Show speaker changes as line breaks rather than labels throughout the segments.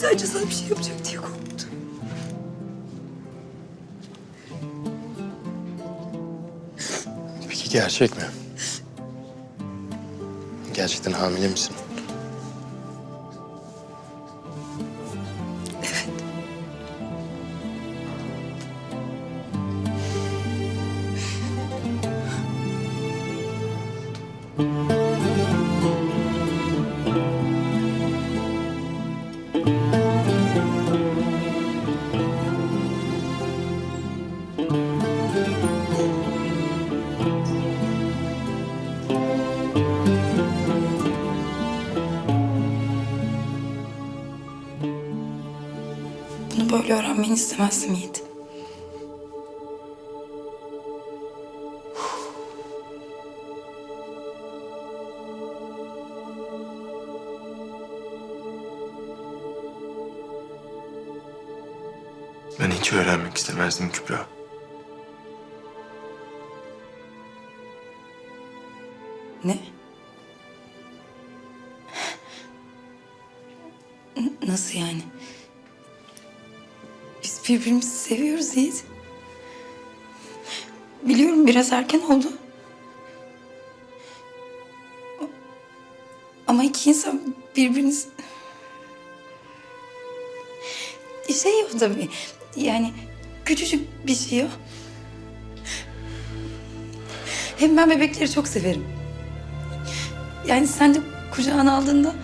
Sadece sana bir şey yapacak diye korktum.
Peki gerçek mi? Gerçekten hamile misin?
Bunu böyle öğrenmeni istemezdim Yiğit.
Ben hiç öğrenmek istemezdim Kübra.
Ne? Nasıl yani? Birbirimizi seviyoruz Yiğit. Biliyorum biraz erken oldu. Ama iki insan birbiriniz... Şey o tabii. Yani küçücük bir şey o. Hem ben bebekleri çok severim. Yani sen de kucağına aldığında...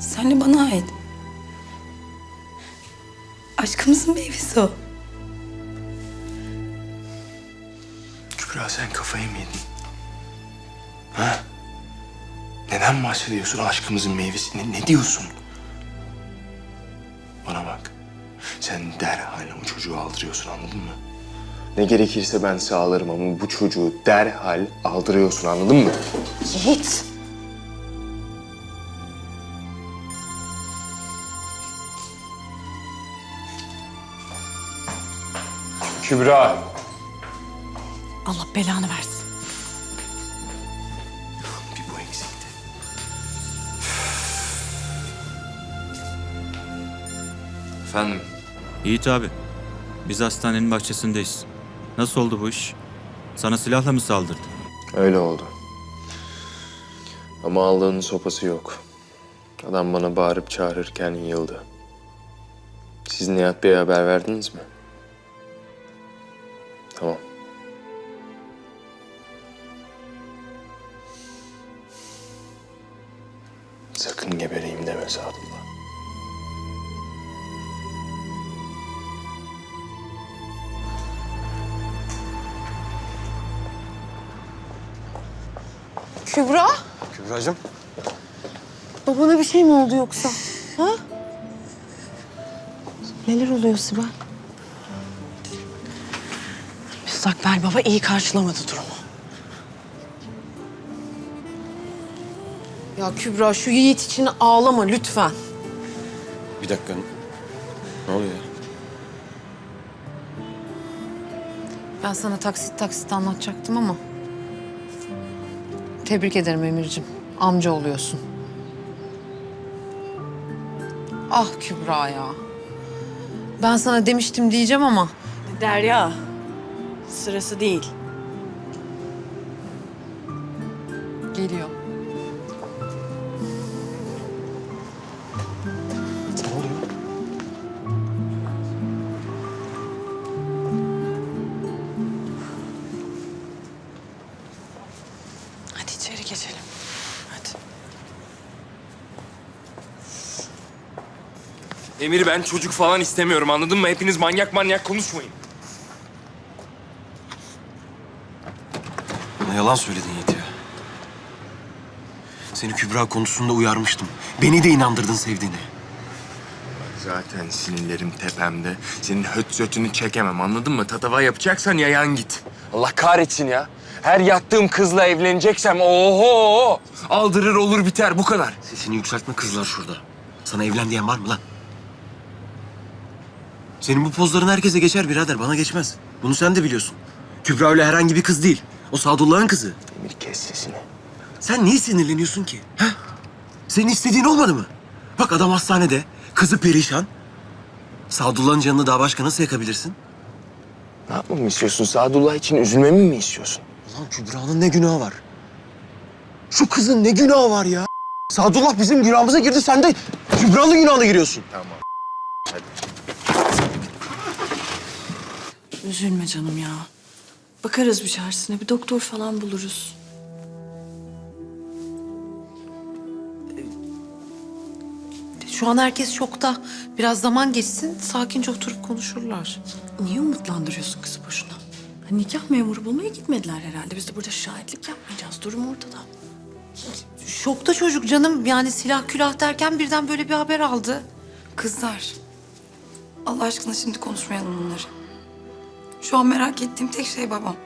Senle bana ait. Aşkımızın meyvesi o.
Kübra sen kafayı mı yedin? Ha? Neden bahsediyorsun aşkımızın meyvesini? Ne diyorsun? Bana bak. Sen derhal o çocuğu aldırıyorsun anladın mı? Ne gerekirse ben sağlarım ama bu çocuğu derhal aldırıyorsun anladın mı?
Yiğit.
Kübra.
Allah belanı versin.
Bir bu eksikti. Efendim?
Yiğit abi, biz hastanenin bahçesindeyiz. Nasıl oldu bu iş? Sana silahla mı saldırdı?
Öyle oldu. Ama Allah'ın sopası yok. Adam bana bağırıp çağırırken yıldı. Siz Nihat Bey'e haber verdiniz mi? Tamam. Sakın gebereyim deme Sadullah.
Kübra,
Kübra'cığım.
babana bir şey mi oldu yoksa? Ha? Neler oluyor Sibel? Müstakbel baba iyi karşılamadı durumu. Ya Kübra şu Yiğit için ağlama lütfen.
Bir dakika. Ne oluyor?
Ben sana taksit taksit anlatacaktım ama... Tebrik ederim Emir'cim. Amca oluyorsun. Ah Kübra ya. Ben sana demiştim diyeceğim ama...
Derya, sırası değil.
Geliyor.
Ne oluyor?
Hadi içeri geçelim. Hadi.
Emir ben çocuk falan istemiyorum anladın mı? Hepiniz manyak manyak konuşmayın.
Bana yalan söyledin Yiğit ya. Seni Kübra konusunda uyarmıştım. Beni de inandırdın sevdiğine.
Zaten sinirlerim tepemde. Senin höt sötünü çekemem anladın mı? Tatava yapacaksan yayan git.
Allah kahretsin ya. Her yattığım kızla evleneceksem oho aldırır olur biter bu kadar.
Sesini yükseltme kızlar şurada. Sana evlen diyen var mı lan? Senin bu pozların herkese geçer birader, bana geçmez. Bunu sen de biliyorsun. Kübra öyle herhangi bir kız değil. O Sadullah'ın kızı.
Demir kes sesini.
Sen niye sinirleniyorsun ki? Ha? Senin istediğin olmadı mı? Bak adam hastanede, kızı perişan. Sadullah'ın canını daha başka nasıl yakabilirsin?
Ne yapmamı istiyorsun? Sadullah için üzülmemi mi istiyorsun?
Ulan Kübra'nın ne günahı var? Şu kızın ne günahı var ya? Sadullah bizim günahımıza girdi, sen de Kübra'nın günahına giriyorsun.
Tamam.
Üzülme canım ya. Bakarız bir çaresine. Bir doktor falan buluruz.
Şu an herkes şokta. Biraz zaman geçsin, sakince oturup konuşurlar.
Niye umutlandırıyorsun kızı boşuna? Ha, nikah memuru bulmaya gitmediler herhalde. Biz de burada şahitlik yapmayacağız. Durum ortada.
Şokta çocuk canım. Yani silah külah derken birden böyle bir haber aldı.
Kızlar. Allah aşkına şimdi konuşmayalım bunları. Şu an merak ettiğim tek şey babam.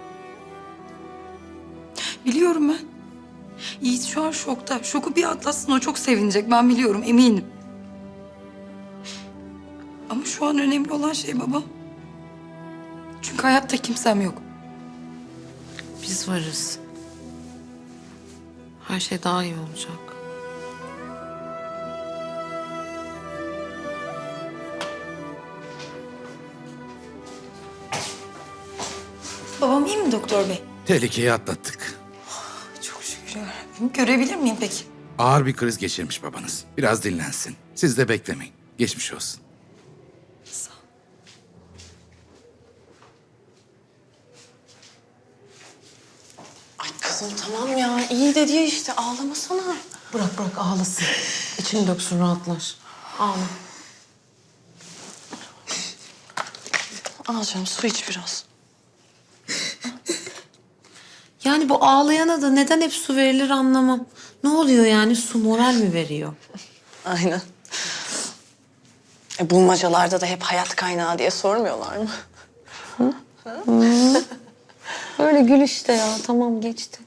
Biliyorum ben. Yiğit şu an şokta. Şoku bir atlatsın o çok sevinecek. Ben biliyorum eminim. Ama şu an önemli olan şey babam. Çünkü hayatta kimsem yok.
Biz varız. Her şey daha iyi olacak.
Babam iyi mi doktor bey?
Tehlikeyi atlattık.
Çok şükür. Görebilir miyim peki?
Ağır bir kriz geçirmiş babanız. Biraz dinlensin. Siz de beklemeyin. Geçmiş olsun.
Sağ ol.
Ay kızım tamam ya. İyi dedi ya işte. Ağlamasana.
Bırak bırak ağlasın. İçini döksün rahatlar. Ağla.
Al canım su iç biraz.
Yani bu ağlayana da neden hep su verilir anlamam. Ne oluyor yani su moral mi veriyor?
Aynen. E, bulmacalarda da hep hayat kaynağı diye sormuyorlar mı?
Öyle gül işte ya tamam geçti.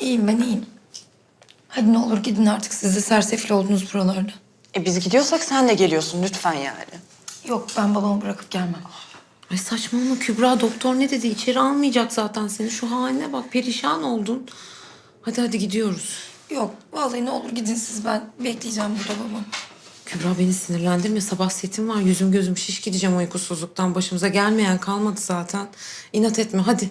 İyiyim ben iyiyim. Hadi ne olur gidin artık siz de sersefil oldunuz buralarda.
E biz gidiyorsak sen de geliyorsun lütfen yani.
Yok ben babamı bırakıp gelmem.
Ay saçmalama Kübra doktor ne dedi? İçeri almayacak zaten seni. Şu haline bak perişan oldun. Hadi hadi gidiyoruz.
Yok vallahi ne olur gidin siz ben bekleyeceğim burada babam.
Kübra beni sinirlendirme. Sabah setim var. Yüzüm gözüm şiş gideceğim uykusuzluktan. Başımıza gelmeyen kalmadı zaten. İnat etme hadi.